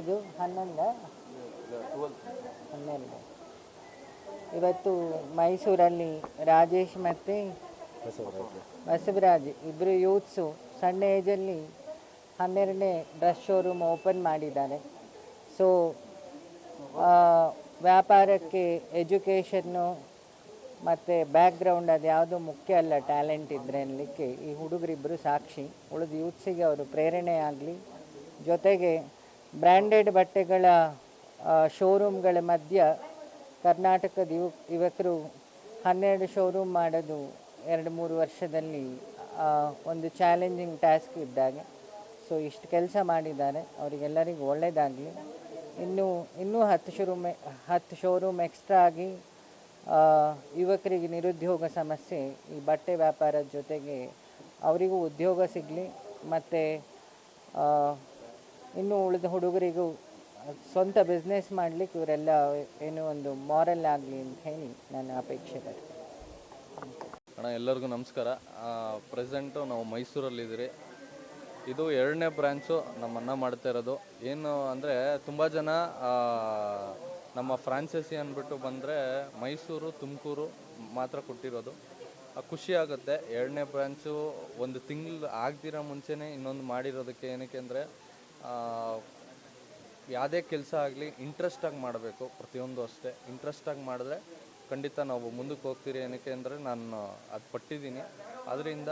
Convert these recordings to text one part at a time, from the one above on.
ಇದು, ಹನ್ನೊಂದ? ಹನ್ನೆರಡು. ಇವತ್ತು ಮೈಸೂರಲ್ಲಿ ರಾಜೇಶ್ ಮತ್ತು ಬಸವರಾಜ್ ಇಬ್ಬರು ಯೂತ್ಸು. ಸಣ್ಣ ಏಜಲ್ಲಿ ಹನ್ನೆರಡನೇ ಡ್ರೆಸ್ ಶೋರೂಮ್ ಓಪನ್ ಮಾಡಿದ್ದಾರೆ. ಸೊ ವ್ಯಾಪಾರಕ್ಕೆ ಎಜುಕೇಷನ್ನು ಮತ್ತು ಬ್ಯಾಕ್ಗ್ರೌಂಡ್ ಅದು ಯಾವುದು ಮುಖ್ಯ ಅಲ್ಲ ಟ್ಯಾಲೆಂಟ್ ಇದ್ದರೆ ಅನ್ನಲಿಕ್ಕೆ ಈ ಹುಡುಗರಿಬ್ಬರು ಸಾಕ್ಷಿ. ಉಳಿದು ಯೂತ್ಸಿಗೆ ಅವರು ಪ್ರೇರಣೆ ಆಗಲಿ, ಜೊತೆಗೆ ಬ್ರ್ಯಾಂಡೆಡ್ ಬಟ್ಟೆಗಳ ಶೋರೂಮ್ಗಳ ಮಧ್ಯ ಕರ್ನಾಟಕದ ಯುವ, ಯುವಕರು ಹನ್ನೆರಡು ಶೋರೂಮ್ ಮಾಡೋದು ಎರಡು ಮೂರು ವರ್ಷದಲ್ಲಿ ಒಂದು ಚಾಲೆಂಜಿಂಗ್ ಟಾಸ್ಕ್ ಇದ್ದಾಗ. ಸೊ ಇಷ್ಟು ಕೆಲಸ ಮಾಡಿದ್ದಾರೆ. ಅವರಿಗೆಲ್ಲರಿಗೂ ಒಳ್ಳೆಯದಾಗಲಿ ಇನ್ನೂ ಇನ್ನೂ ಹತ್ತು ಶೋರೂಮ್ ಹತ್ತು ಶೋರೂಮ್ ಎಕ್ಸ್ಟ್ರಾ ಆಗಿ ಯುವಕರಿಗೆ ನಿರುದ್ಯೋಗ ಸಮಸ್ಯೆ, ಈ ಬಟ್ಟೆ ವ್ಯಾಪಾರದ ಜೊತೆಗೆ ಅವರಿಗೂ ಉದ್ಯೋಗ ಸಿಗಲಿ. ಮತ್ತು ಇನ್ನು ಉಳಿದ ಹುಡುಗರಿಗೂ ಸ್ವಂತ ಬಿಸ್ನೆಸ್ ಮಾಡಲಿಕ್ಕೆ ಇವರೆಲ್ಲ ಏನೋ ಒಂದು ಮಾರಲ್ ಆಗಲಿ ಅಂತ ಹೇಳಿ ನನ್ನ ಅಪೇಕ್ಷೆ ಅಣ್ಣ, ಎಲ್ಲರಿಗೂ ನಮಸ್ಕಾರ. ಪ್ರೆಸೆಂಟು ನಾವು ಮೈಸೂರಲ್ಲಿದ್ದೀರಿ ಇದು ಎರಡನೇ ಬ್ರ್ಯಾಂಚು ನಮ್ಮ ಅಣ್ಣ ಮಾಡ್ತಾ ಇರೋದು. ಏನು ಅಂದರೆ ತುಂಬ ಜನ ನಮ್ಮ ಫ್ರಾಂಚೈಸಿ ಅಂದ್ಬಿಟ್ಟು ಬಂದರೆ ಮೈಸೂರು, ತುಮಕೂರು ಮಾತ್ರ ಕೊಟ್ಟಿರೋದು. ಖುಷಿ ಆಗುತ್ತೆ. ಎರಡನೇ ಬ್ರ್ಯಾಂಚು ಒಂದು ತಿಂಗಳು ಆಗ್ದಿರೋ ಮುಂಚೆನೇ ಇನ್ನೊಂದು ಮಾಡಿರೋದಕ್ಕೆ ಏನಕ್ಕೆ ಅಂದರೆ ಯಾವುದೇ ಕೆಲಸ ಆಗಲಿ ಇಂಟ್ರೆಸ್ಟಾಗಿ ಮಾಡಬೇಕು, ಪ್ರತಿಯೊಂದು ಅಷ್ಟೇ. ಇಂಟ್ರೆಸ್ಟಾಗಿ ಮಾಡಿದ್ರೆ ಖಂಡಿತ ನಾವು ಮುಂದಕ್ಕೆ ಹೋಗ್ತೀರಿ ಏನಕ್ಕೆ ಅಂದರೆ ನಾನು ಅದು ಪಟ್ಟಿದ್ದೀನಿ. ಅದರಿಂದ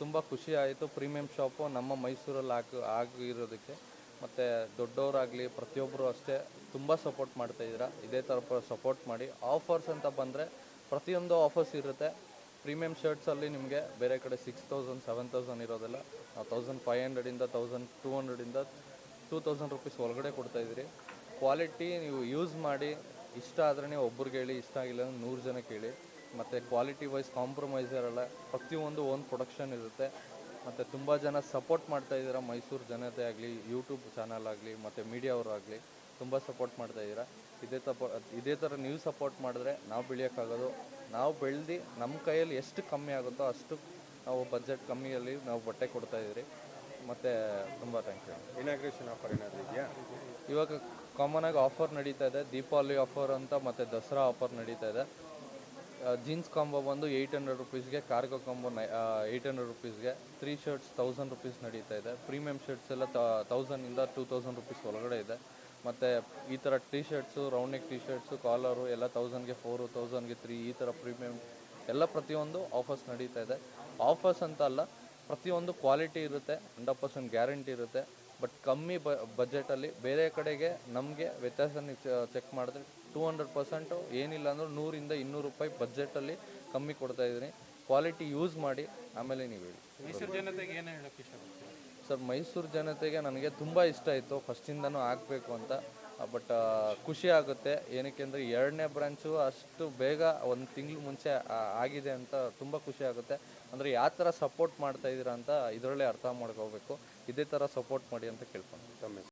ತುಂಬ ಖುಷಿ ಆಯಿತು. ಪ್ರೀಮಿಯಂ ಶಾಪು ನಮ್ಮ ಮೈಸೂರಲ್ಲಿ ಹಾಕಿ ಆಗಿರೋದಕ್ಕೆ. ಮತ್ತು ದೊಡ್ಡವರಾಗಲಿ ಪ್ರತಿಯೊಬ್ಬರು ಅಷ್ಟೇ ತುಂಬ ಸಪೋರ್ಟ್ ಮಾಡ್ತಾಯಿದ್ದೀರಾ ಇದೇ ಥರ ಸಪೋರ್ಟ್ ಮಾಡಿ. ಆಫರ್ಸ್ ಅಂತ ಬಂದರೆ ಪ್ರತಿಯೊಂದು ಆಫರ್ಸ್ ಇರುತ್ತೆ. ಪ್ರೀಮಿಯಂ ಶರ್ಟ್ಸಲ್ಲಿ ನಿಮಗೆ ಬೇರೆ ಕಡೆ ಸಿಕ್ಸ್ ತೌಸಂಡ್ ಸೆವೆನ್ ತೌಸಂಡ್ ಇರೋದಿಲ್ಲ. ನಾವು ತೌಸಂಡ್ ಫೈವ್ ಹಂಡ್ರೆಡಿಂದ ತೌಸಂಡ್ ಟೂ ಹಂಡ್ರೆಡಿಂದ ಟೂ ತೌಸಂಡ್ ರುಪೀಸ್ ಒಳಗಡೆ ಕೊಡ್ತಾಯಿದ್ದೀರಿ ಕ್ವಾಲಿಟಿ ನೀವು ಯೂಸ್ ಮಾಡಿ, ಇಷ್ಟ ಆದರೆ ನೀವು ಒಬ್ರಿಗೆ ಹೇಳಿ, ಇಷ್ಟ ಆಗಿಲ್ಲ ಅಂದ್ರೆ ನೂರು ಜನ ಕೇಳಿ. ಮತ್ತು ಕ್ವಾಲಿಟಿ ವೈಸ್ ಕಾಂಪ್ರಮೈಸ್ ಇರಲ್ಲ ಪ್ರತಿಯೊಂದು ಓನ್ ಪ್ರೊಡಕ್ಷನ್ ಇರುತ್ತೆ. ಮತ್ತು ತುಂಬ ಜನ ಸಪೋರ್ಟ್ ಮಾಡ್ತಾ ಇದ್ದೀರ ಮೈಸೂರು ಜನತೆ ಆಗಲಿ ಯೂಟ್ಯೂಬ್ ಚಾನಲ್ ಆಗಲಿ, ಮತ್ತು ಮೀಡಿಯಾವರಾಗಲಿ ತುಂಬ ಸಪೋರ್ಟ್ ಮಾಡ್ತಾ ಇದ್ದೀರಾ. ಇದೇ ತಪ ಇದೇ ಥರ ನೀವು ಸಪೋರ್ಟ್ ಮಾಡಿದ್ರೆ ನಾವು ಬೆಳೆಯೋಕ್ಕಾಗೋದು. ನಾವು ಬೆಳೆದು ನಮ್ಮ ಕೈಯಲ್ಲಿ ಎಷ್ಟು ಕಮ್ಮಿ ಆಗುತ್ತೋ ಅಷ್ಟು ನಾವು ಬಜೆಟ್ ಕಮ್ಮಿಯಲ್ಲಿ ನಾವು ಬಟ್ಟೆ ಕೊಡ್ತಾ ಇದ್ದೀರಿ. ಮತ್ತು ತುಂಬ ಥ್ಯಾಂಕ್ ಯು ಇನಾಗ್ರೇಷನ್ ಆಫರ್ ಏನಾದರೂ ಇದೆಯಾ? ಇವಾಗ ಕಾಮನ್ ಆಗಿ ಆಫರ್ ನಡೀತಾ ಇದೆ. ದೀಪಾವಳಿ ಆಫರ್ ಅಂತ ಮತ್ತು ದಸರಾ ಆಫರ್ ನಡೀತಾ ಇದೆ. ಜೀನ್ಸ್ ಕಾಂಬೋ ಬಂದು ಏಯ್ಟ್ ಹಂಡ್ರೆಡ್ ರುಪೀಸ್ಗೆ ಕಾರ್ಗೋ ಕಾಂಬೋ ನೈ ಏಯ್ಟ್ ಹಂಡ್ರೆಡ್ ರುಪೀಸ್ಗೆ ತ್ರೀ ಶರ್ಟ್ಸ್ ತೌಸಂಡ್ ರುಪೀಸ್ ನಡೀತಾ ಇದೆ. ಪ್ರೀಮಿಯಮ್ ಶರ್ಟ್ಸ್ ಎಲ್ಲ ತೌಸಂಡಿಂದ ಟೂ ತೌಸಂಡ್ ರುಪೀಸ್ ಒಳಗಡೆ ಇದೆ. ಮತ್ತು ಈ ಥರ T shirts round neck T shirts collar ಎಲ್ಲ ತೌಸಂಡ್ಗೆ ಫೋರು ತೌಸಂಡ್ಗೆ ತ್ರೀ ಈ ಥರ ಪ್ರೀಮಿಯಂ ಎಲ್ಲ ಪ್ರತಿಯೊಂದು ಆಫರ್ಸ್ ನಡೀತಾ ಇದೆ. ಆಫರ್ಸ್ ಅಂತ ಅಲ್ಲ, ಪ್ರತಿಯೊಂದು ಕ್ವಾಲಿಟಿ ಇರುತ್ತೆ ಹಂಡ್ರೆಡ್ ಪರ್ಸೆಂಟ್ ಗ್ಯಾರಂಟಿ ಇರುತ್ತೆ. ಬಟ್ ಕಮ್ಮಿ ಬ ಬಜೆಟಲ್ಲಿ ಬೇರೆ ಕಡೆಗೆ ನಮಗೆ ವ್ಯತ್ಯಾಸ ಚೆಕ್ ಮಾಡಿದ್ರೆ ಟೂ ಹಂಡ್ರೆಡ್ ಪರ್ಸೆಂಟು ಏನಿಲ್ಲ ಅಂದರೂ ನೂರಿಂದ ಇನ್ನೂರು ರೂಪಾಯಿ ಬಜೆಟಲ್ಲಿ ಕಮ್ಮಿ ಕೊಡ್ತಾ ಇದ್ದೀನಿ. ಕ್ವಾಲಿಟಿ ಯೂಸ್ ಮಾಡಿ, ಆಮೇಲೆ ನೀವು ಹೇಳಿ. ಸರ್, ಮೈಸೂರು ಜನತೆಗೆ ನನಗೆ ತುಂಬ ಇಷ್ಟ ಆಯಿತು. ಫಸ್ಟಿಂದನೂ ಆಗಬೇಕು ಅಂತ. ಬಟ್ ಖುಷಿ ಆಗುತ್ತೆ. ಏನಕ್ಕೆ ಅಂದರೆ ಎರಡನೇ ಬ್ರಾಂಚು ಅಷ್ಟು ಬೇಗ ಒಂದು ತಿಂಗಳು ಮುಂಚೆ ಆಗಿದೆ ಅಂತ ತುಂಬ ಖುಷಿ ಆಗುತ್ತೆ. ಅಂದರೆ ಯಾವ ಥರ ಸಪೋರ್ಟ್ ಮಾಡ್ತಾ ಇದ್ದೀರಾ ಅಂತ ಇದರಲ್ಲೇ ಅರ್ಥ ಮಾಡ್ಕೋಬೇಕು. ಇದೇ ಥರ ಸಪೋರ್ಟ್ ಮಾಡಿ ಅಂತ ಕೇಳ್ಕೊಂಡು?